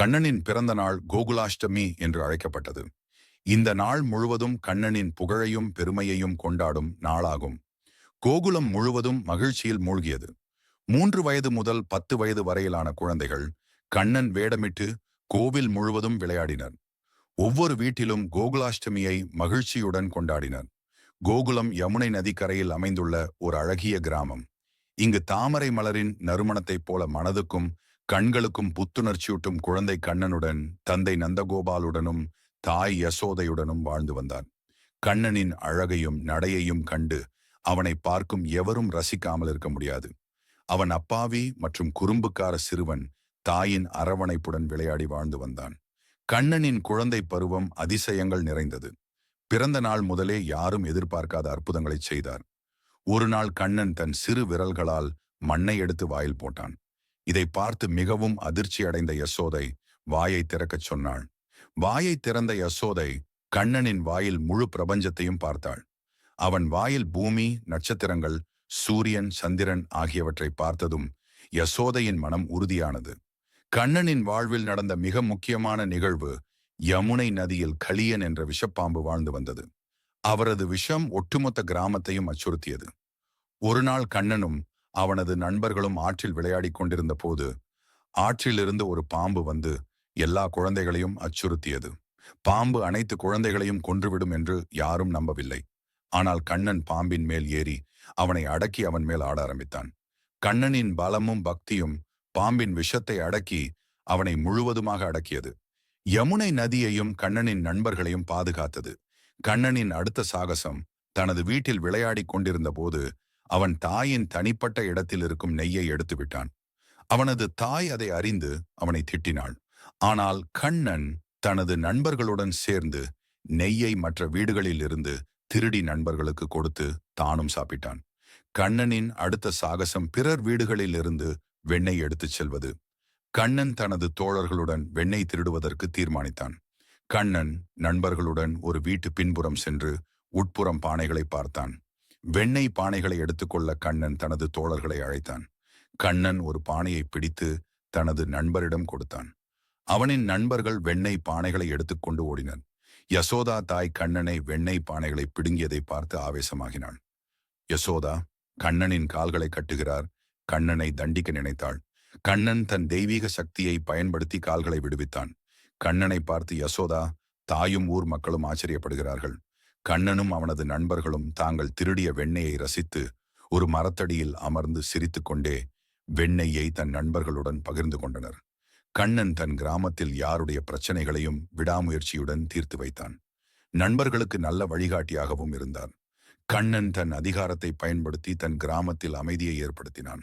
கண்ணனின் பிறந்த நாள் கோகுலாஷ்டமி என்று அழைக்கப்பட்டது. இந்த நாள் முழுவதும் கண்ணனின் புகழையும் பெருமையையும் கொண்டாடும் நாளாகும். கோகுலம் முழுவதும் மகிழ்ச்சியில் மூழ்கியது. மூன்று வயது முதல் பத்து வயது வரையிலான குழந்தைகள் கண்ணன் வேடமிட்டு கோவில் முழுவதும் விளையாடினர். ஒவ்வொரு வீட்டிலும் கோகுலாஷ்டமியை மகிழ்ச்சியுடன் கொண்டாடினர். கோகுலம் யமுனை நதிக்கரையில் அமைந்துள்ள ஒரு அழகிய கிராமம். இங்கு தாமரை மலரின் நறுமணத்தைப் போல மனதுக்கும் கண்களுக்கும் புத்துணர்ச்சியூட்டும் குழந்தை கண்ணனுடன் தந்தை நந்தகோபாலுடனும் தாய் யசோதையுடனும் வாழ்ந்து வந்தான். கண்ணனின் அழகையும் நடையையும் கண்டு அவனை பார்க்கும் எவரும் ரசிக்காமல் இருக்க முடியாது. அவன் அப்பாவி மற்றும் குறும்புக்கார சிறுவன் தாயின் அரவணைப்புடன் விளையாடி வாழ்ந்து வந்தான். கண்ணனின் குழந்தை பருவம் அதிசயங்கள் நிறைந்தது. பிறந்த நாள் முதலே யாரும் எதிர்பார்க்காத அற்புதங்களை செய்தார். ஒரு நாள் கண்ணன் தன் சிறு விரல்களால் மண்ணை எடுத்து வாயில் போட்டான். இதை பார்த்து மிகவும் அதிர்ச்சி அடைந்த யசோதை வாயை திறக்கச் சொன்னாள். வாயை திறந்த யசோதை கண்ணனின் வாயில் முழு பிரபஞ்சத்தையும் பார்த்தாள். அவன் வாயில் பூமி நட்சத்திரங்கள் சூரியன் சந்திரன் ஆகியவற்றை பார்த்ததும் யசோதையின் மனம் உறுதியானது. கண்ணனின் வாழ்வில் நடந்த மிக முக்கியமான நிகழ்வு யமுனை நதியில் கலியன் என்ற விஷப்பாம்பு வாழ்ந்து வந்தது. அவரது விஷம் ஒட்டுமொத்த கிராமத்தையும் அச்சுறுத்தியது. ஒரு நாள் கண்ணனும் அவனது நண்பர்களும் ஆற்றில் விளையாடிக் கொண்டிருந்த போது ஆற்றிலிருந்து ஒரு பாம்பு வந்து எல்லா குழந்தைகளையும் அச்சுறுத்தியது. பாம்பு அனைத்து குழந்தைகளையும் கொன்றுவிடும் என்று யாரும் நம்பவில்லை. ஆனால் கண்ணன் பாம்பின் மேல் ஏறி அவனை அடக்கி அவன் மேல் ஆட ஆரம்பித்தான். கண்ணனின் பலமும் பக்தியும் பாம்பின் விஷத்தை அடக்கி அவனை முழுவதுமாக அடக்கியது. யமுனை நதியையும் கண்ணனின் நண்பர்களையும் பாதுகாத்தது. கண்ணனின் அடுத்த சாகசம் தனது வீட்டில் விளையாடிக் கொண்டிருந்த போது அவன் தாயின் தனிப்பட்ட இடத்தில் இருக்கும் நெய்யை எடுத்து விட்டான் அவனது தாய் அதை அறிந்து அவனை திட்டினாள். ஆனால் கண்ணன் தனது நண்பர்களுடன் சேர்ந்து நெய்யை மற்ற வீடுகளில் இருந்து திருடி நண்பர்களுக்கு கொடுத்து தானும் சாப்பிட்டான். கண்ணனின் அடுத்த சாகசம் பிறர் வீடுகளில் இருந்து வெண்ணெய் எடுத்துச் செல்வது. கண்ணன் தனது தோழர்களுடன் வெண்ணெய் திருடுவதற்கு தீர்மானித்தான். கண்ணன் நண்பர்களுடன் ஒரு வீட்டு பின்புறம் சென்று உட்புறம் பானைகளை பார்த்தான். வெண்ணெய் பானைகளை எடுத்துக்கொள்ள கண்ணன் தனது தோழர்களை அழைத்தான். கண்ணன் ஒரு பானையை பிடித்து தனது நண்பரிடம் கொடுத்தான். அவனின் நண்பர்கள் வெண்ணெய் பானைகளை எடுத்துக்கொண்டு ஓடினர். யசோதா தாய் கண்ணனை வெண்ணெய் பானைகளை பிடுங்கியதை பார்த்து ஆவேசமாகினாள். யசோதா கண்ணனின் கால்களை கட்டுகிறார். கண்ணனை தண்டிக்க நினைத்தாள். கண்ணன் தன் தெய்வீக சக்தியை பயன்படுத்தி கால்களை விடுவித்தான். கண்ணனை பார்த்து யசோதா தாயும் ஊர் மக்களும் ஆச்சரியப்படுகிறார்கள். கண்ணனும் அவனது நண்பர்களும் தாங்கள் திருடிய வெண்ணெயை ரசித்து ஒரு மரத்தடியில் அமர்ந்து சிரித்துக்கொண்டே வெண்ணெய்யை தன் நண்பர்களுடன் பகிர்ந்து கொண்டனர். கண்ணன் தன் கிராமத்தில் யாருடைய பிரச்சனைகளையும் விடாமுயற்சியுடன் தீர்த்து வைத்தான். நண்பர்களுக்கு நல்ல வழிகாட்டியாகவும் இருந்தான். கண்ணன் தன் அதிகாரத்தை பயன்படுத்தி தன் கிராமத்தில் அமைதியை ஏற்படுத்தினான்.